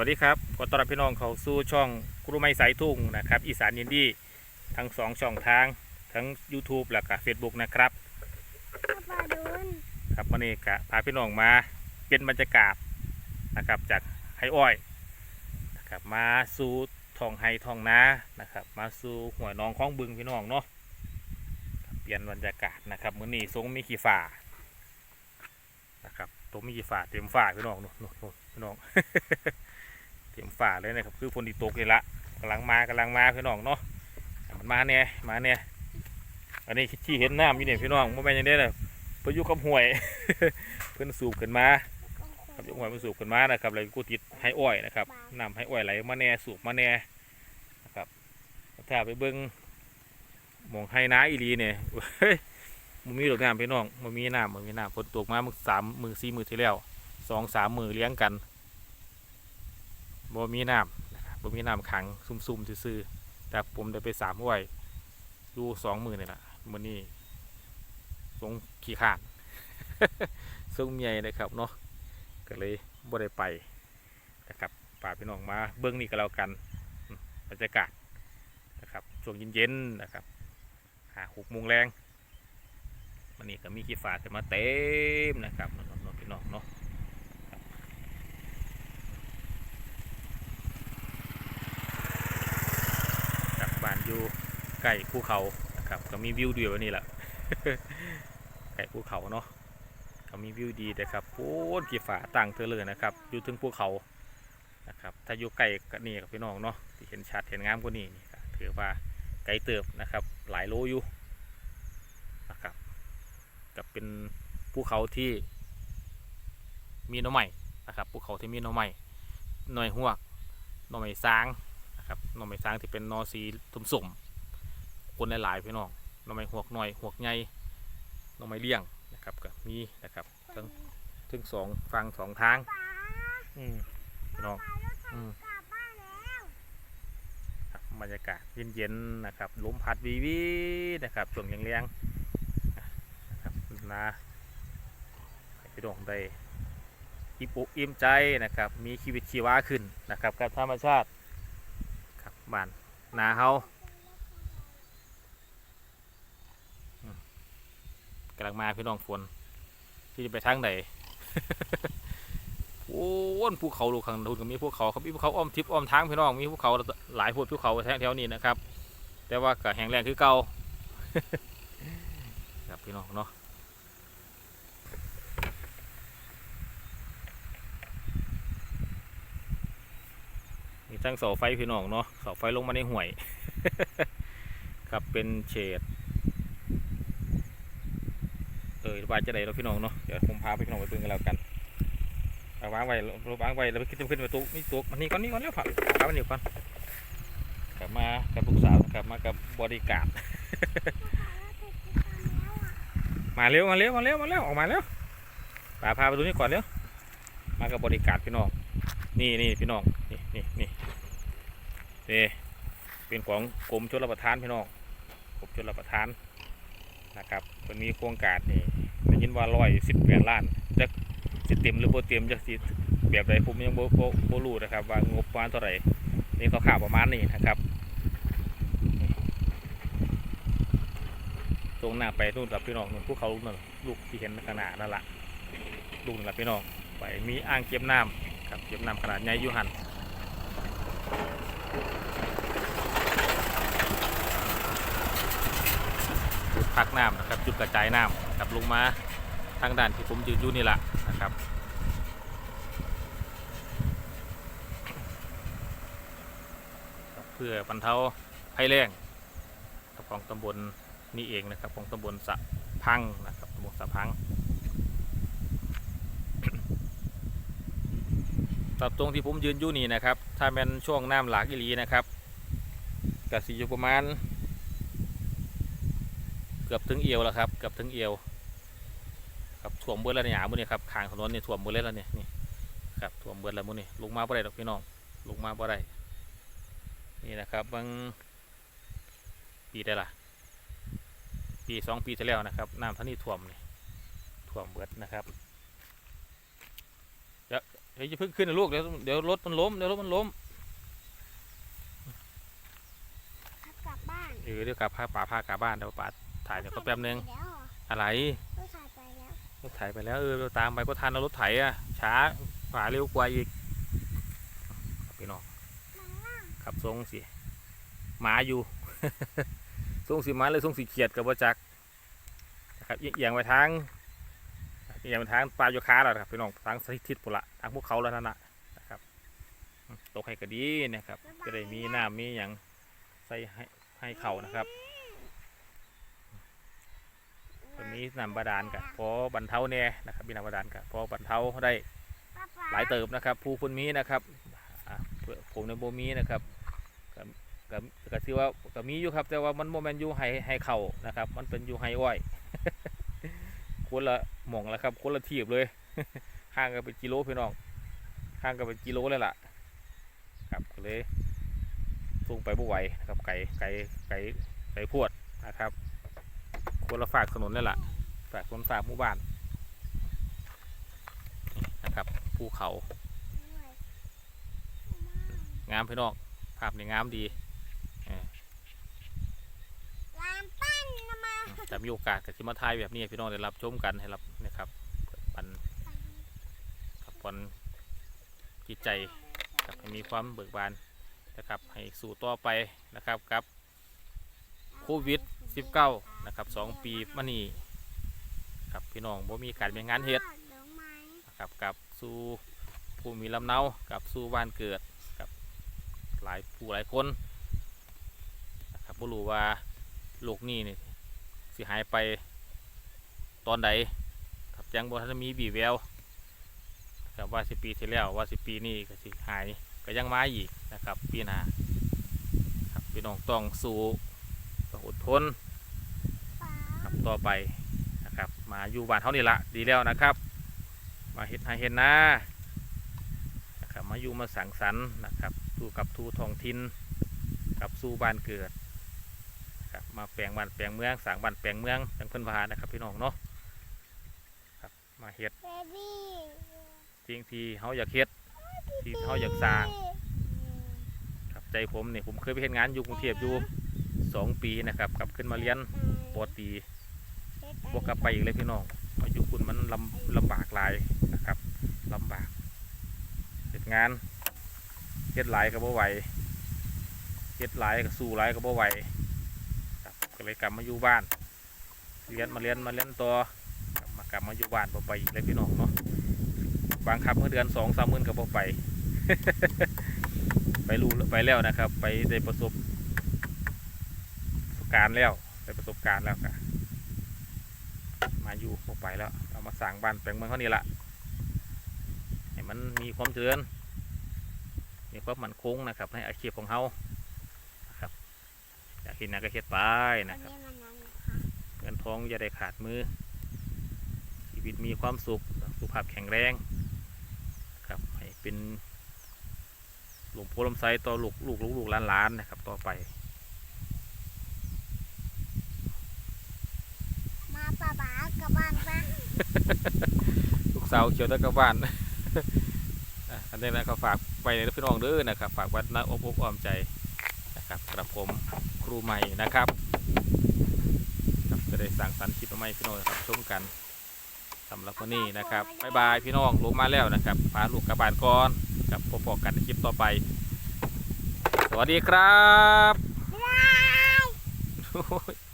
วัสดีครับขอต้อนรับพี่น้องเข้าสู่ช่องครูไม่สายทุ่งนะครับ อีสานยินดีทั้งสองช่องทางทั้ง YouTube และก็ Facebook นะครับปลาดุนครับวันนี้ก็พาพี่น้องมาเป็นบรรยากาศนะครับจากไฮอ้อยนะครับมาสู่ทองไฮทองนานะครับ มาสู่หัวหน้องคลองบึงพี่น้องเนาะครับเปลี่ยนบรรยากาศนะครับมื้อนี้ทรงมีขี้ฝ่านะครับตรงมีขี้ฝ่าเต็มฝ่าพี่น้องนู่นนู่นนู่นพี่น้อง เต็มฝ่าเลยนะครับ คือฝนที่ตกเลยละกำลังมากำลังมาพี่น้องเนาะมันมาเนี่ยมาเนี่ยอันนี้ที่เห็นน้ำอยู่เนี่ยพี่น้องไม่เป็นยังไงเลยพื่ออยุกับห่วย เพื่อนสูบขึ้นมาครับยกห่วยมาสูบขึ้นมานะครับเลยกูติดให้อ้อยนะครับนำให้อ้อยไหลมาแน่สูบมาแน่นะครับถ้าไปเบิ้งมองให้น้าอีหลีเนี่ยเฮ้ยมันมีดอกน้ำพี่น้องมันมีน้ำมันมีน้ำฝนตกมามึงสามมือสี่มือที่แล้วสองสามมือเลี้ยงกัน บ่มีน้ำบ่มีน้ำขังซุ่มๆซื่อๆแต่ผมได้ไปสามอ้อยดูสองมือนี่แหละมือนี้ทรงขี้ขาดทรงเมียนะครับเนาะก็เลยบ่ได้ไปนะครับป่าพี่น้องมาเบิ้องนี่ก็แล้วกันบรรยากาศนะครับช่วงเย็นๆนะครับหาหกโมงแรงมันนี่ก็มีขี้ฝาดจะมาเต็มนะครับน้องๆพี่น้องเนาะครับกับบ้าน อยู่ใกล้ภูเขานะครับก็มีวิวดีแบบนี้แหละไก่ภูเขาเนาะเขามีวิวดีนะครับโอ้ยกี่ฝาต่างเธอเลยนะครับ อยู่ถึงภูเขานะครับถ้าอยู่ไกล้ก็นี่กับพี่น้องเนาะที่เห็นชัดเห็นงามกว่านี้นี่ถือว่าไกลเติบนะครับ หลายโลอยู่นะครับกับเป็นภูเขาที่มีน้อใหม่นะครับภูเขาที่มีน้อใหม่หน่อยหัวหน่อไม้สร้าง ครับหน่อไม้สร้างที่เป็นหนอสีทุ่มสมๆคนหลายๆพี่น้องหน่อไม้หวกหน่อยหวกใหญ่หน่อไม้เลี้ยงนะครับก็มีนะครับทั้งทั้งสองฟังสองทางปลาอืมพี่น้องปลารถถัอืงมกลับบ้านแล้วครับบรรยากาศเย็นๆนะครับลมพัดวีวีนะครับช่วงเลี้ยงๆนะครับนะให้พี่น้องได้อิ่มอกอิ่มใจนะครับ มีชีวิตชีวาขึ้นนะครับกับธรรมชาติครั บ้านนาเฮากำลังมาพี่น้องฝนที่จะไปทางไหนโอ้วนภูเขาลูกขังดูนก็มีภูเขาเขามีภูเขาอ้อมทิพย์อ้อมทางพี่น้องมีภูเขาหลายพวกภูเขาแถวๆนี้นะครับ แต่ว่าก็แห้งแรงคือเก่าครับพี่น้องเนาะ มีทั้งเสาไฟพี่น้องเนาะเสาไฟลงมาในห่วย ครับเป็นเฉดเออว่าจะได้เราพี่น้องเนาะเดี๋ยวผมพาไปพี่น้องไปเบิ่งกันแล้วกันเอาวางไว้เราวางไว้แล้วไปขึ้นขึ้นประตูนี่ตัวมันนี่ก่อนนี่ก่อนแล้วผักครับมันนี่ก่อนกลับมากับลูกสาวกลับมากับบริการมาเร็วมาเร็วมาเร็วมาเร็วออกมาเร็วป่าพาไปดูนี่ก่อนเร็วมากับบริการพี่น้องนี่นี่พี่น้อง นี่เป็นของกรมชลประทานพี่น้องกรมชลประทานนะครับมันมีโครงการนี่ได้ยินว่าร้อยสิบแปดล้านจะสิเต็มหรือบ่เต็มจะสิแบบใดผมยังบ่บ่บ่รู้นะครับ ว่างบประมาณเท่าไหร่นี่เขาข่าวประมาณนี้นะครับตรงหน้าไปนู่นกับพี่น้องนู่นภูเขาลูกนั่นลูกที่เห็นขนาดนั่นละลูกนั่นละพี่น้องไปมีอ่างเก็บน้ำครับเก็บน้ำขนาดใหญ่ยู่หัน จุดพักน้ำนะครับ จุดกระจายน้ำครับลงมาทางด้านที่ผมยืนอยู่นี่แหละนะครับเพื่อบรรเทาภัยแล้งของตำบลนี่เองนะครับ ของตำบลสะพังนะครับตำบลสะพัง ตับตรงที่ผมยืนอยู่นี่นะครับ ถ้าเป็นช่วงน้ำหลากอีหลีนะครับกสิอยู่ประมาณ เกือบถึงเอวแล้วครับเกือบถึงเอวครับถ่วมเบิดแล้วเนี่ยหามื้อนี้ครับขางถนนนี่ถ่วมเบิดแล้วเนี่ยนี่ครับถ่วมเบิดแล้วมื้อนี้ลงมาบ่ได้ดอกพี่น้องลงมาบ่ได้นี่นะครับบางปีได้ละปีสองปีที่แล้วนะครับน้ำท่านี่ถ่วมนี่ถ่วมเบิดนะครับ เฮ้ยจะเพิ่งขึ้นนะลูกเดี๋ยวเดี๋ยวรถมันล้มเดี๋ยวรถมันล้มพักกลับบ้านเออเดี๋ยวกลับพาป่าพากลับบ้านเดี๋ยวป่าถ่ายเดี๋ยวก็แป๊บนึงไปแล้วเหรออะไรก็ถ่ายไปแล้วรถไถไปแล้วเออเราตามไปก็ทันแล้วรถไถอะช้าฝ่าเร็วกว่าอีกพี่น้องมาล่ะขับทรงสิหมาอยู่ทรงสีหมาเลยทรงสีเขียดกับว่าจักนะครับเอียงไปทาง เอียงไปทางปลาโยคาแล้วครับพี่น้องทางสถิทิศปุระทางพวกเขาแล้วนั่นนะนะครับ ตกให้ก็ดีนะครับจะได้มีน้ำมีอย่างใส่ให้ให้เขานะครับวันนี้น้ำบาดาลกับพอบรรเทาแน่นะครับมีน้ำบาดาลกับพอบรรเทาได้หลายเติบนะครับ ผู้คนมีนะครับเพื่อผมในโบมีนะครับก็ก็ก็ถือว่าก็มีอยู่ครับ แต่ว่ามันโมเมนต์อยู่ให้ให้เข่านะครับ มันเป็นอยู่ให้อ้อย คนละหม่องละครับคนละทีบเลยห่างกันเป็นกิโลพี่น้องห่างกันเป็นกิโลเลยล่ะ ครับก็เลยส่งไปบ่ไหวนะครับไก่ไก่ไก่ไก่พวดนะครับคนละฝากถนนเลยล่ะฝากถนนฝากหมู่บ้านนะครับภูเขา งามพี่น้องภาพนี่งามดีเออ ลามปั้นนะมา จะมีโอกาสกับทีมาถ่ายแบบนี้พี่น้องได้รับชมกันให้รับนะครับปันขับผ่อนจิตใจครับให้มีความเบิกบานนะครับ ให้สู่ต่อไปนะครับกับโควิด 19 นะครับสองปีมานี่ครับพี่น้องบ่มีการมีงานเฮ็ดเดี๋ยวไหมนะครับกับสู่ภูมิลำเนากับสู่บ้านเกิดกับหลายผู้หลายคนนะครับบ่รู้ว่าโลกนี้นี่ สิหายไปตอนใดครับยังบ่ทันมีบีแววนะครับว่าสิปีที่แล้วว่าสิปีนี้ก็สิหายก็ยังมาอีกนะครับปีหน้าครับพี่น้องต้องสู้ต้องอดทนครับต่อไปนะครับ มาอยู่บ้านเท่านี้ละดีแล้วนะครับ มาเห็ดให้เห็นนะนะครับมาอยู่มาสังสรรค์นะครับสู่กับทูทองถิ่นกับสู่บ้านเกิด มาแปลงบ้านแปลงเมืองสร้างบ้านแปลงเมืองจังเพิ่นพานะครับพี่น้องเนาะครับมาเฮ็ดเบบี้สิ่งที่เฮาอยากเฮ็ดที่เฮาอยากสร้างครับใจผมเนี่ยผมเคยไปเฮ็ดงานอยู่กรุงเทพอยู่สองปีนะครับกลับขึ้นมาเรียนปอตีบวกกลับไปอีกเลยพี่น้องอายุคุณมันลำลำบากหลายนะครับลำบากเฮ็ดงานเฮ็ดหลายก็บ่ไหวเฮ็ดหลายก็สู้หลายก็บ่ไหว เลยกลับมาอยู่บ้านเรียนมาเรียนมาเรียนต่อกลับมากลับมาอยู่บ้านบ่ไปอีกเลยพี่น้องเนาะบางคำเมื่อเดือนสองสามหมื่นก็บ่ไป ไปรู้ไปแล้วนะครับ ไปได้ประสบประสบการณ์แล้วได้ประสบการณ์แล้วค่ะมาอยู่พวกไปแล้วเอามาสั่งบ้านแปลงเมืองเขานี่ละให้มันมีความเจริญมีความมั่นคงนะครับ ในอาชีพของเขานะครับอยาก เห็นหนะก็เฮ็ดไปอันนะครับนี้มันนั้นนะคะเงินทองอย่าได้ขาดมือ ชีวิตมีความสุข สุขภาพแข็งแรงครับให้เป็นหลวงพ่อลมไซต่อลูกลูกลูกลูกหลานหลานๆนะครับ ต่อไป มาป๊าป๊ากลับบ้านปะลูกสาวเขียวตะกบบ้านอะอันนี้นะก็ฝากไปในพี่น้องเด้อนะครับ ฝากไวัดนะอบอบอ้อมใจ นะครับกระผมครูใหม่นะครับครับจะได้สั่งสรรค์คลิปใหม่พี่น้องนะครับชมกันสำหรับวันนี้นะครับบ๊ายบายพี่น้องลงมาแล้วนะครับพาลูกกลับบานก่อนกับพบกันในคลิปต่อไป สวัสดีครับ